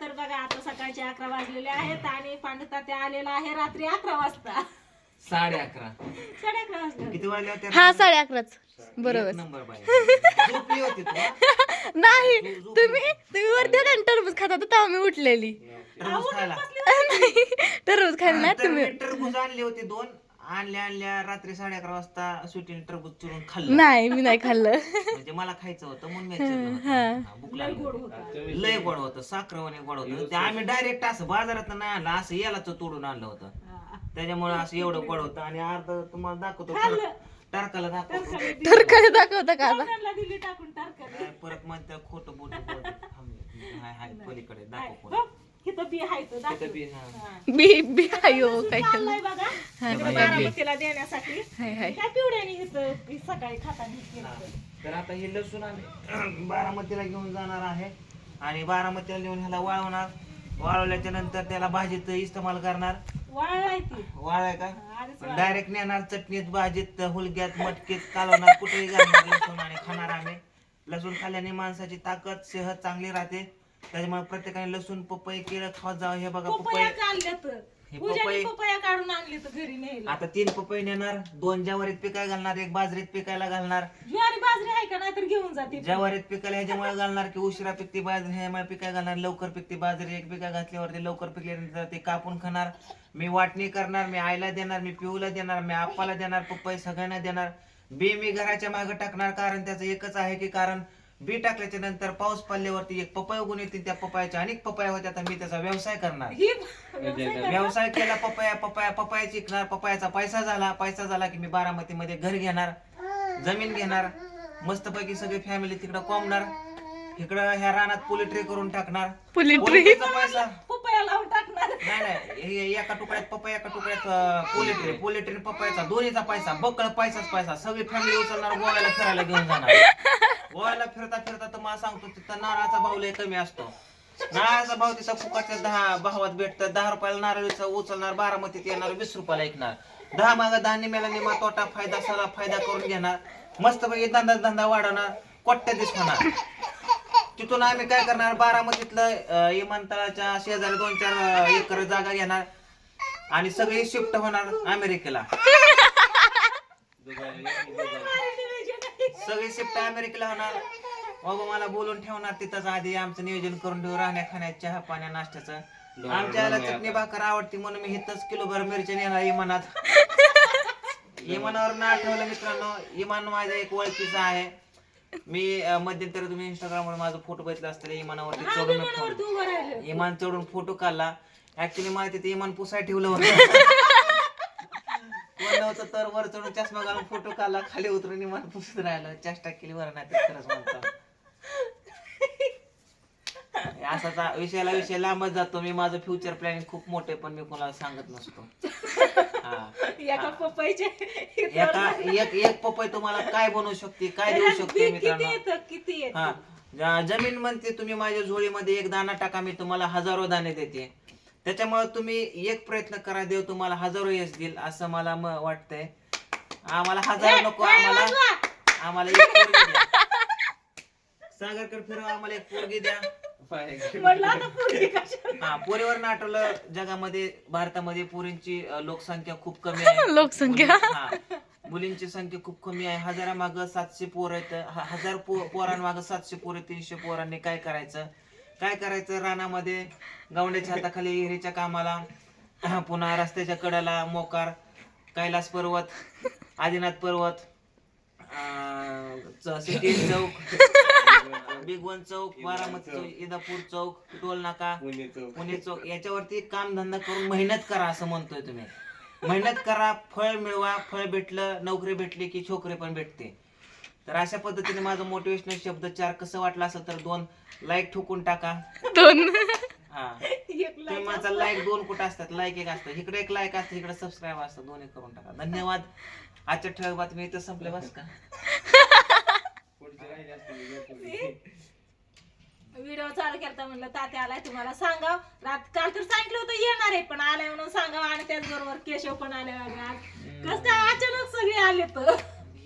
तर बघा आता सकाळचे अकरा वाजलेले आहेत आणि पांडुता ते आलेला आहे रात्री अकरा वाजता. साडे अकरा. साडे अकरा वाजता. किती वाजले होते? हा साडे अकराच. बरोबर. एक नंबर बाई. झोपली होती तू हा? नाही तुम्ही तुम्ही वरती होता ना टरबूज खाता होता तेव्हा मी उठलेली. टरबूज खायला नाही. टरबूज खायला नाही तर तुम्ही. टरबूज आणली होती दोन. आणल्या आणल्या रात्री साडे अकरा वाजता सुटीने टरबूज चिरून खाल्लं. नाही मी नाही खाल्लं. म्हणजे मला खायचं होतं म्हणून मी चिरलं होतं. हा, भूक लागली होती. लय गोड होतं साखरवाने गोड होतं. ते आम्ही डायरेक्ट असं बाजारात नाही आणलं असं यालाच तोडून आणलं होतं. त्याच्यामुळे असं एवढं गोड होतं. आणि अर्ध तुम्हाला दाखवतो टारकाला दाखवतो. तर काय दाखवता का आता? त्यांना दिली टाकून टारकर काय परत म्हणते खोटं बोट हाय हाय पलीकडे दाखव. बी आहे तो दाखव. तिथं बी, हा. बी बी आयो काय चाललंय बघा. इकडं बारामतीला देण्यासाठी. हाय हाय. काय पिवड्याने इथं बी सकाळी खाताना केलं होतं. तर आता हे लसूण आम्ही बारामतीला घेऊन जाणार आहे. आणि बारामतीला नेऊन ह्याला वाळवणार. वाळवल्याच्या नंतर त्याला भाजीत इस्तेमाल करणार. वाळलाय ती. वाळाय का? आधीच डायरेक्ट नेणार चटणीत भाजीत हुलग्यात मटकीत कालवणार कुठेही घालणार लसूण आणि खाणार आम्ही. लसूण खाल्ल्याने माणसाची ताकद सेहत चांगली राहते. त्याच्यामुळे प्रत्येकाने लसूण पपई केळं खात जावं हे बघा पपई पपया हे पूजाने पपई- पपया काढून आणले तर घरी न्यायला. आता तीन पपई नेणार दोन ज्वारीत पिकाय घालणार एक बाजरीत पिकायला घालणार. ज्वारी बाजरी आहे का? नाहीतर घेऊन जाते ज्वारीत पिकायला ह्याच्यामुळे घालणार की उशिरा पिकते बाजरी ह्यामुळे पिकाय घालणार लवकर पिकते बाजरी एक पिका घातल्यावरती लवकर पिकल्यानंतर ते कापून खाणार. मी वाटणी करणार मी आईला देणार मी पिऊला देणार मी आप्पाला देणार पप्पा सगळ्यांना देणार. बी मी घराच्या मागे टाकणार कारण त्याचं एकच आहे की कारण बी टाकल्याच्या नंतर पाऊस पडल्यावरती एक पपया उगून येतील त्या पपयाच्या. अनेक पपया होत्या तर मी त्याचा व्यवसाय करणार. ही व्यवसाय केला पपया पपया पपया चिकणार पपयाचा पैसा झाला. पैसा झाला की मी बारामतीमध्ये घर घेणार जमीन घेणार. मस्तपैकी सगळी फॅमिली तिकडं कोंबणार. इकडं ह्या रानात पोलिट्री करून टाकणार. पोलिट्री पोलिट्रीचा पैसा? पपया लावून टाकणार. नाही नाही हे एका तुकड्यात पपया एका तुकड्यात पोलिट्री पोलिट्री पपयाचा दोन्हीचा पैसा बकळ पैसाच पैसा. सगळी फॅमिली उचलणार गोव्याला फिरायला घेऊन जाणार. गोव्याला फिरता फिरता तर मला सांगतो तिथं नारळाचा भाव लय कमी असतो. नारळाचा भाव तिथं फुकाच्या दहा भावात भेटतं. दहा रुपयाला नारळीचा उचलणार बारामतीत येणार वीस रुपयाला ऐकणार दहा माग दहा निम्याला निमा तोटा फायदा सला फायदा करून घेणार. मस्तपैकी धंदा धंदा वाढवणार कोट्या दिस होणार. तिथून आम्ही काय करणार? बारामतीतलं अं, विमानतळाच्या शेजारी दोन चार एकर जागा घेणार. आणि सगळी शिफ्ट होणार अमेरिकेला. सगळी शिफ्ट अमेरिकेला होणार. बाबा मला बोलून ठेवणार तिथंच आधी आमचं नियोजन करून ठेवू राहण्या खाण्यात चहा पाण्या नाश्त्याचं. आमच्या याला चटणी भाकर आवडती म्हणून मी इथंच किलोभर मिरची नेणार इमानात. इमानावर ना आठवलं मित्रांनो इमान माझ्या एक ओळखीचा आहे. मी मध्यंतरी तुम्ही इंस्टाग्राम वर माझा फोटो बघितला असतील इमानावरती चढून इमान चढून फोटो काढला. ऍक्च्युली मला तिथे इमान पुसाय ठेवलं होतं. नव्हतं तर वर चढून चष्मा घालून फोटो काढला खाली उतरून इमान पुसत राहिलं. चेष्टा केली वर नाही तर खरंच म्हणतो. असाच विषयाला विषय लांबच जातो. मी माझं फ्युचर प्लॅनिंग खूप मोठे पण मी कोणाला सांगत नसतो. हा. एका पपईचे एका एक एक पपई तुम्हाला काय बनवू शकते काय देऊ शकते किती मित्रांनो? येतं किती येत? हा. ज- जमीन म्हणते तुम्ही माझ्या झोळीमध्ये एक दाणा टाका मी तुम्हाला हजारो दाणे देते. त्याच्यामुळे तुम्ही एक प्रयत्न करा देव तुम्हाला हजारो यश देईल असं मला म- वाटतंय. आम्हाला हजार नको आम्हाला आम्हाला एक पोरगी द्या. सागरकर फिरवा आम्हाला एक पोरगी द्या. म्हणलं आता पोरगी कशा हा पोरीवर नाटवलं जगामध्ये भारतामध्ये पोरींची अ, लोकसंख्या खूप कमी आहे. लोकसंख्या. मुली- हा. मुलींची संख्या खूप कमी आहे. हजारामाग सातशे पोर आहेत. ह- हजार पो पोरांमाग सातशे पोरं तीनशे पोरांनी काय करायचं? काय करायचं रानामध्ये? गावंड्याच्या हाताखाली विहिरीच्या कामाला पुन्हा रस्त्याच्या कडेला मोकार कैलास पर्वत आदिनाथ पर्वत अं, चौक बिग वन चौक बारामती चौक इंदापूर चौक टोल नाका पुणे चौक. याच्यावरती काम धंदा करून मेहनत करा असं म्हणतोय तुम्ही. मेहनत करा फळ मिळवा फळ भेटलं नोकरी भेटली की छोकरी पण भेटते. तर अशा पद्धतीने माझं मोटिवेशनल शब्द चार कसं वाटलं असेल तर दोन लाईक ठोकून टाका. दोन. हा. तुम्ही माझा लाईक दोन कुठं असतात? लाईक एक असतं. इकडे एक लाईक असतं इकडे सबस्क्राईब असतं. दोन्ही करून टाका. धन्यवाद. आजच्या ठळक बातमी इथं संपले बस का? व्हिडिओ चालू केलता म्हणलं तात्या आलाय तुम्हाला सांगा रात काल तर सांगितलं होतं येणार आहे पण आलाय म्हणून सांगा आणि त्याचबरोबर केशव पण आले आज. कस काय अचानक सगळे आले तर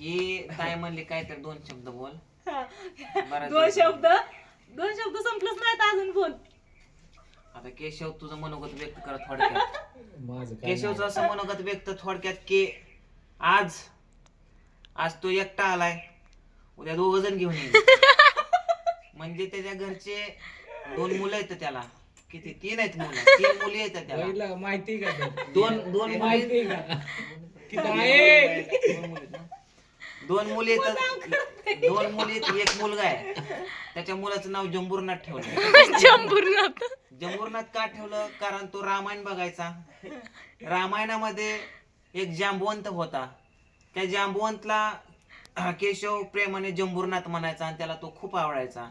ही काय म्हणली काय तर दोन शब्द बोल. बरं दोन शब्द? दोन शब्द संपलंच नाहीत अजून बोल केशव तुझं मनोगत व्यक्त करा थोडक्यात. माझं काय केशवचं असं मनोगत व्यक्त थोडक्यात की आज आज तो एकटा आलाय. उद्या दोघ जण घेऊन येईल. म्हणजे त्याच्या घरचे दोन मुलं आहेत त्याला. किती? तीन आहेत मुलं. तीन मुली आहेत त्याला. पहिलं माहिती का? ते? दोन दोन मुली माहिती का? किती? आहे? दोन मुली आहेत ना? दोन मुली आहेत. दोन मुली आहेत, एक मुलगा आहे. त्याच्या मुलाचं नाव जंबूरनाथ ठेवलं. जंबूरनाथ. जंबूरनाथ का ठेवलं? कारण तो रामायण बघायचा. रामायणामध्ये एक जांबवंत होता. त्या जांबवंतला केशव प्रेमाने जंबूरनाथ म्हणायचा आणि त्याला तो खूप आवडायचा.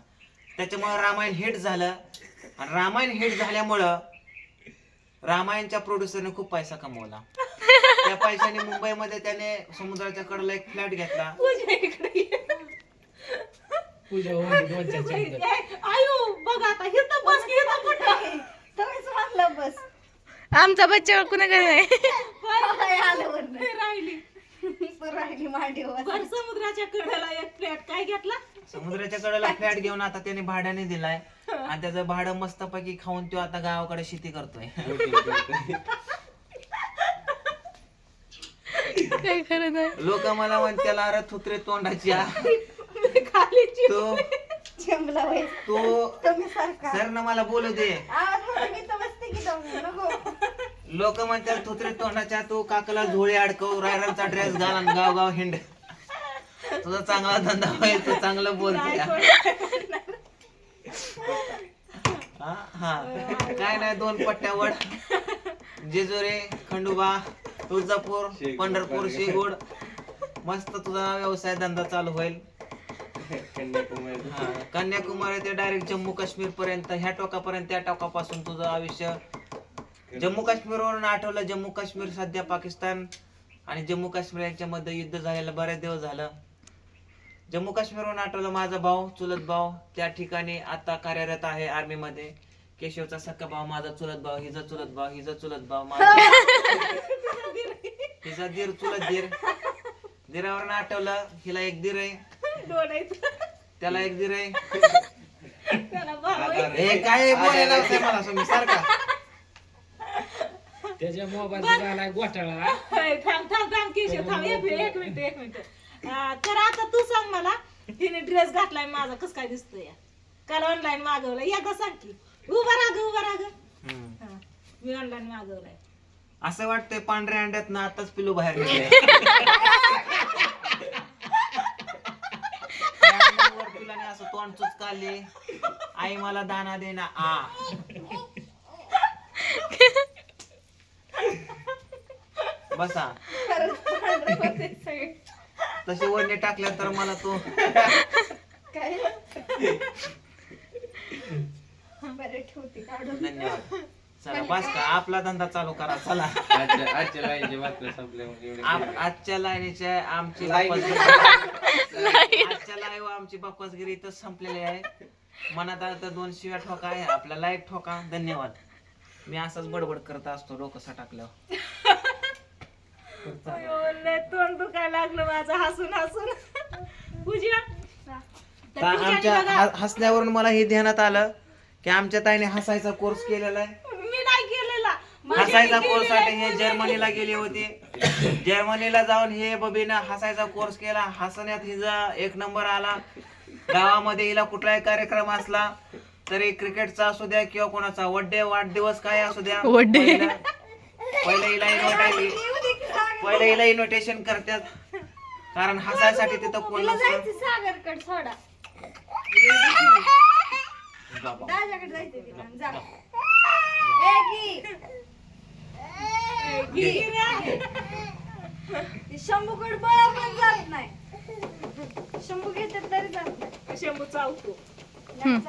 त्याच्यामुळे रामायण हिट झालं. आणि रामायण हिट झाल्यामुळं रामायणच्या प्रोड्युसरने खूप पैसा कमवला. त्या पैशाने मुंबईमध्ये त्याने समुद्राच्या कडेला एक फ्लॅट घेतला. पूजा इकडे ये. पूजा होऊन दोन चार शब्द. ए, आयु बघ आता हिथं बस की हिथं कुठं? तुम्हीच म्हणलं बस. आमचा बच्चा कुणाकडे नाही काय आलं वरनं? हे राहिली. तू राहिली मांडीवर. भर समुद्राच्या कडेला एक फ्लॅट काय घेतला? समुद्राच्या कडेला फ्लॅट घेऊन आता त्याने भाड्याने दिलाय. आणि त्याचं भाडं मस्तपैकी खाऊन तो आता गावाकडे शेती करतोय. काही खरं नाही. लोक मला म्हणत्याला अरे थुत्रे तोंडाची आ. खाली चिप. तो वय तो तुम्ही सारखा. सर ना मला बोलू दे. आवाज मोठा की नको. लोक म्हणतात थुत्रे तोंडाच्या तू काकाला झोळी अडकव रायरांचा ड्रेस घाल आणि गाव गाव हिंड. तुझा चांगला धंदा होईल तू चांगलं बोलते हा हा. काय नाही दोन पट्ट्यावर जेजुरी खंडोबा. तुळजापूर पंढरपूर शेगुड मस्त तुझा व्यवसाय धंदा चालू होईल. हा, कन्याकुमारी ते डायरेक्ट जम्मू काश्मीर पर्यंत ह्या टोकापर्यंत त्या टोकापासून तुझं आयुष्य. जम्मू काश्मीरवरून आठवलं जम्मू काश्मीर सध्या पाकिस्तान आणि जम्मू काश्मीर यांच्यामध्ये युद्ध झालेलं बरेच दिवस झालं. जम्मू काश्मीरवरून आठवलं माझा भाऊ चुलत भाऊ त्या ठिकाणी आता कार्यरत आहे आर्मी मध्ये. केशवचा सक्का भाऊ माझा चुलत भाऊ हिचा चुलत भाऊ हिचा चुलत भाऊ माझा हिचा दीर चुलत दीर. दिरावरून आठवलं हिला एक दीर आहे. त्याला एक दीर आहे. भाव. हे काय बोलायला मला तुम्ही सारखा त्याच्या मोबाईलचा झालाय घोटाळा. थांब थांब थांब केशव थांब. एक मिनिट एक मिनिट एक मिनिट. अं, तर आता तू सांग मला हिने ड्रेस घातलाय माझा कस काय दिसतोय? काल ऑनलाईन मागवलाय एकदा सांग की. उभा राहा ग उभा राहा ग हम्म. हा, मी ऑनलाईन मागवलाय. असं वाटतंय पांढऱ्या अंड्यात ना आताच पिलू बाहेर असं तोंड चुचकाले. आई मला दाना दे ना आ. बसा. तशी वडणे टाकल्या तर मला तो काय? धन्यवाद. चला बस का आपला धंदा चालू करा चला. आजच्या आजच्या लाईनची बातम्या संपल्या मग एवढे आप- आजच्या लाईनीच्या आमची बापासगिरी- आजच्या लाईव्ह आमची बापासगिरी इथं संपलेली आहे. मनात आलं तर दोन शिव्या ठोका आहे आपला लाईक ठोका. धन्यवाद. मी असंच बडबड करत असतो डोकं सटाकल्यावर. तोंड दुखायला लागलं माझं हसून हसून. पूजा. तर तर पूजाने आमच्या बघा, ह- हसण्यावरून मला हे ध्यानात आलं. की आमच्या ताईने हसायचा कोर्स केलेला आहे. मी नाही केलेला. हसायचा कोर्ससाठी हे जर्मनीला गेले होते. जर्मनीला जाऊन हे बबीनं हसायचा कोर्स केला. हसण्यात हिचा एक नंबर आला. गावामध्ये हिला कुठलाही कार्यक्रम असला तरी क्रिकेटचा असू द्या किंवा कोणाचा. वड्डे वाढदिवस काय असू द्या. वड्डे. पहिलं पहिलं हिला इन्व्हाइट पहिलं हिला इन्व्हिटेशन करतात. कारण हसायसाठी तिथं कोण नसतं. जायचं सागरकड सोडा. दादाकडे जायचं तिला जा. ए की ते शंभूकड बळ पण जात नाही. शंभू घेतात तरी जात नाही. शंभू चावतो?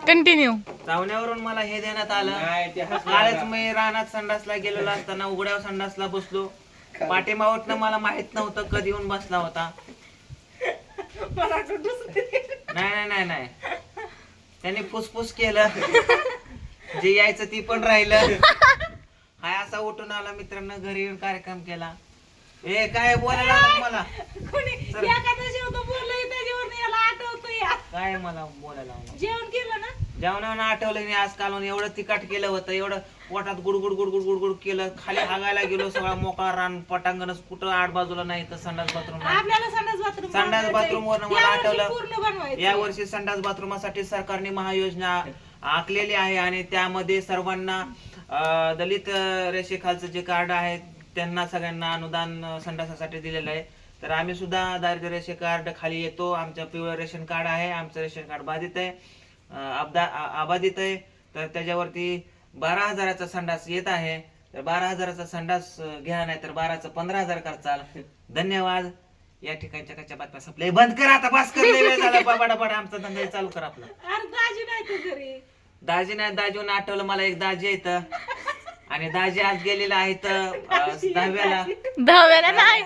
कंटिन्यू चावण्यावरून मला हे देण्यात आलं. नाही ते हसलं कालच मी रानात संडासला गेलेलो असताना उघड्यावर संडासला बसलो. पाठीमावटनं मला माहीत नव्हतं कधी येऊन बसला होता. मला वाटलं दुसरी नाही नाही नाही नाही. त्यांनी फुसफुस केलं. जे यायचं ती पण राहिलं. हाय असा उठून आला मित्रांनो घरी येऊन कार्यक्रम केला. ए काय बोलायला लागलं मला कोणी चल. एखाद्या जेवतो बोललं याला आठवतो या. काय मला बोलायला लागलं? जेवण केलं ना? जेवणानं आठवलं नाही आज कालून एवढं तिखट केलं होतं एवढं पोटात गुडगुड गुडगुड गुडगुड केलं. खाली हागायला गेलो सगळा मोकळा रान पटांगणच कुठं आड बाजूला नाही तर संडास बाथरूम आपल्याला बाथरूम संडास bathroom वरनं मला आठवलं. या वर्षी संडास बाथरूमासाठी सरकारने महायोजना आखलेली आहे आणि त्यामध्ये सर्वांना दलित रेषेखालचं जे कार्ड आहे त्यांना सगळ्यांना अनुदान संडासासाठी दिलेलं आहे. तर आम्ही सुद्धा दारिद्र्य रेषे कार्ड खाली येतो. आमचं पिवळं रेशन कार्ड आहे. आमचं रेशन कार्ड बाधित आहे. अबाधित आहे. तर त्याच्यावरती बारा हजाराचा संडास येत आहे. तर बारा हजाराचा संडास घ्या नाही तर बाराचं पंधरा हजार करचाल धन्यवाद. या ठिकाणच्या कच्च्या बातम्या संपल्या हे बंद कर आता बस कर लय वेळ झाला. आमचा धंदा चालू कर आपला. अरे दाजी नाही तू घरी. दाजी नाही दाजीहून आठवलं मला एक दाजी आहे इथं. आणि दाजी आज गेलेला आहे अं, दहाव्याला. दहाव्याला नाही.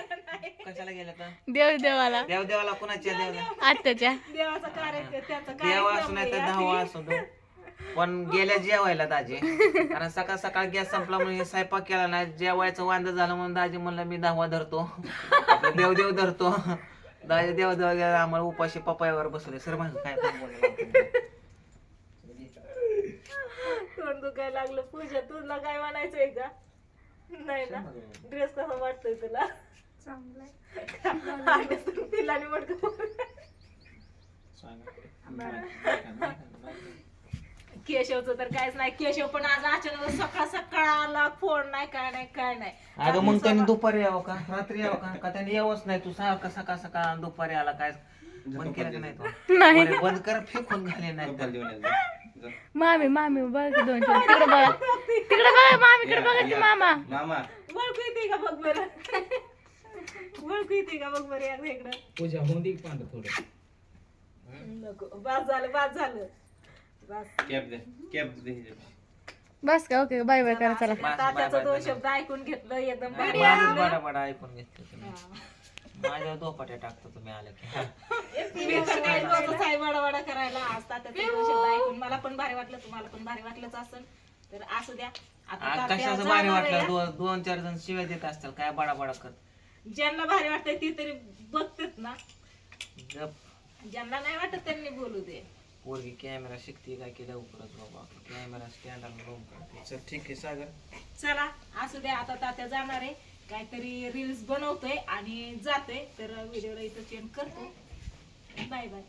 कशाला गेला तर देव देवाला देव देवाला कुणाच्या देवाला आत्याच्या. देवाचा कार्य त्यांचा देवा असू कार्यक्रम नाही तर आहे. दहावा असू दो. पण गेल्या जेवायला दाजी. कारण सकाळ सकाळ गॅस संपला म्हणून हे स्वयंपाक केला नाही. जेवायचं वांद झालं म्हणून दाजी म्हणलं मी दहावा धरतो. देव देव धरतो. दाजी देव देव गेला आम्हाला उपाशी पपायावर बसवले सर मग काय पण बोलले तोंड दुखायला लागलं. पूजा तुला काय म्हणायचंय का? नाही ना? ड्रेस कसा वाटतोय तुला? तू तिला केशवचं तर काहीच नाही. केशव पण आज अचानक सकाळ सकाळ आला फोन नाही काय नाही काय नाही. अगं मग त्यांनी दुपारी यावं का? रात्री यावं का? का त्यांनी यावंच नाही? तू सारखं सकाळ सकाळ दुपारी आला? काय? बंद केलं का नाही तू? बरं, बंद कर फेकून घाले नाही तर. मामी मामी बघ दोन तिकडे बघा. तिकडे बघा मामीकडे बघा की मामा. मामा. ओळखू येते का बघ बरं? ओळखू येते का बघ बरं एकदा इकडं? पूजा होऊन दे पांढर थोडं. नको बास झालं बास झालं. कॅप दे कॅप दे ह्याच्यात. बस का? ओके बाय बाय करा चला. तात्याचं दोन शब्द ऐकून घेतलं एकदम भारी बडा बडा ऐकून घेतलं तुम्ही. माझ्यावर दोपाट्या टाकतो तुम्ही आले की. मी तर काय रोजच आहे वडावडा करायला आज तात्याचं दोन शब्द ऐकून. मला पण भारी वाटलं तुम्हाला पण भारी वाटलंच असेल. तर असू द्या. आता आज तात्या कशाचं भारी जाणार वाटलं. दोन दोन चार जण शिव्या देत असतील काय बडा बडा कर. ज्यांना भारी वाटतंय ती तरी बघतेत ना. गप. ज्यांना नाही वाटत त्यांनी बोलू दे. पोरगी कॅमेरा शिकते काय की लवकरच बाबा. कॅमेरा स्टँडला लोम करते चल ठीक आहे सागर. चला असू द्या आता तात्या जाणार आहे. काहीतरी रील्स बनवतोय आणि जातोय तर व्हिडिओला इथं चेंज करतो. Bye bye